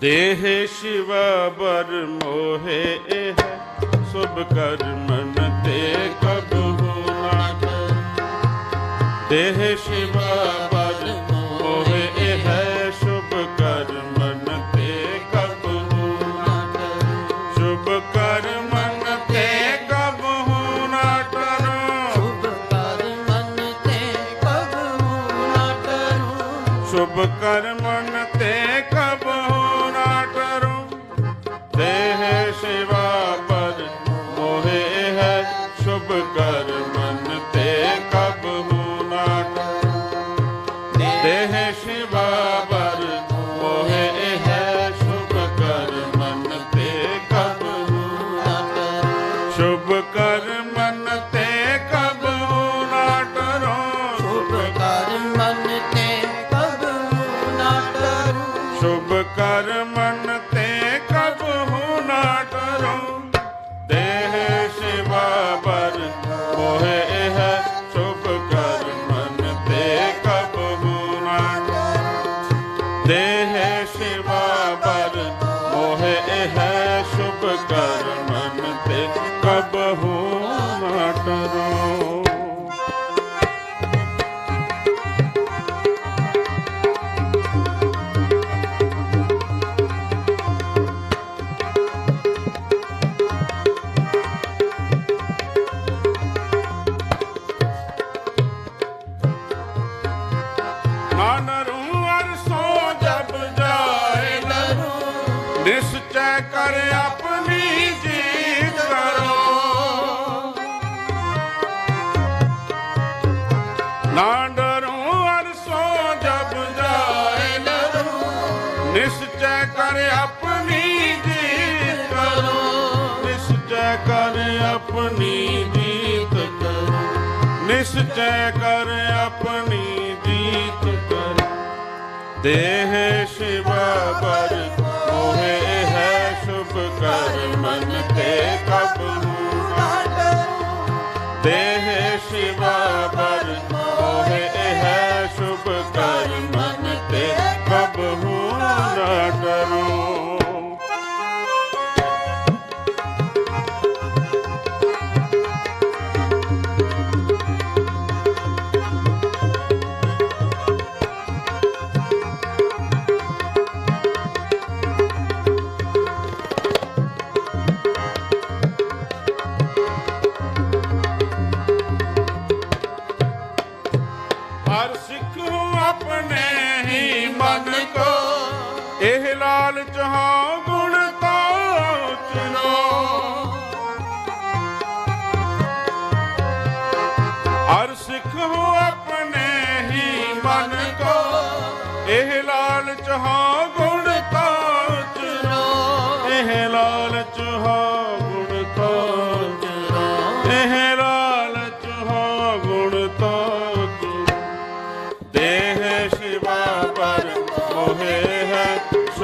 ਦੇਹ ਸ਼ਿਵ ਬਰ ਮੋਹਿ ਇਹ ਸੁਭ ਕਰਮਨ ਤੇ ਕਬਹੂ ਨਾ ਦੇਹ ਸ਼ਿਵ ਕਰਮਨ ਤੇ ਕਬਹੂ ਨਾ ਟਰੋ ਦੇਹ ਸੇਵਾ ਪਰ ਮੋਹਿ ਹੈ, ਸ਼ੁਭ ਕਰਮਨ ਤੇ ਕਬਹੂ ਨਾ ਟਰੋ ਦੇਹ ਸੇਵਾ ਸ਼ੁਭ ਕਰਮਨ ਤੇ ਕਬਹੂ ਨਾ ਟਰੋ ਨਾ ਡਰੋ ਅਰਸੋਂ ਜਬ ਜਾਏ ਨਿਸ਼ਚੈ ਕਰ ਆਪਣੀ ਜੀਤ ਕਰੋ, ਨਿਸ਼ਚੈ ਕਰ ਆਪਣੀ ਜੀਤ ਕਰੋ, ਨਿਸ਼ਚੈ ਕਰ ਆਪਣੀ ਜੀਤ ਕਰੋ। ਦੇਹ ਸ਼ਿਵਾ ਬਰ ਮੋਹਿ ਹੈ ਸ਼ੁਭ ਕਰਮਨ ਤੇ ਕਬਹੂ ਹਰ ਸਿੱਖ ਆਪਣੇ ਹੀ ਮਨ ਕੋ। ਇਹ ਲਾਲ ਹਾਂ ਗੁਣ ਤੋ ਚੁਨੋ ਹਰ ਸਿੱਖ ਆਪਣੇ ਹੀ ਮਨ ਕੋ। ਇਹ ਲਾਲਚ ਹਾਂ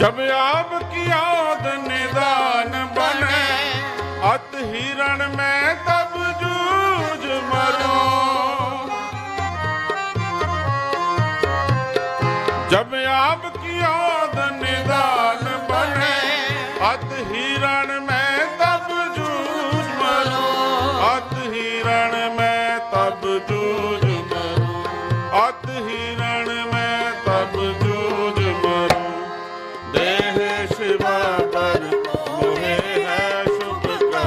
जब आप की याद निदान बने अत हिरण में तब जूझ मरो जब आप की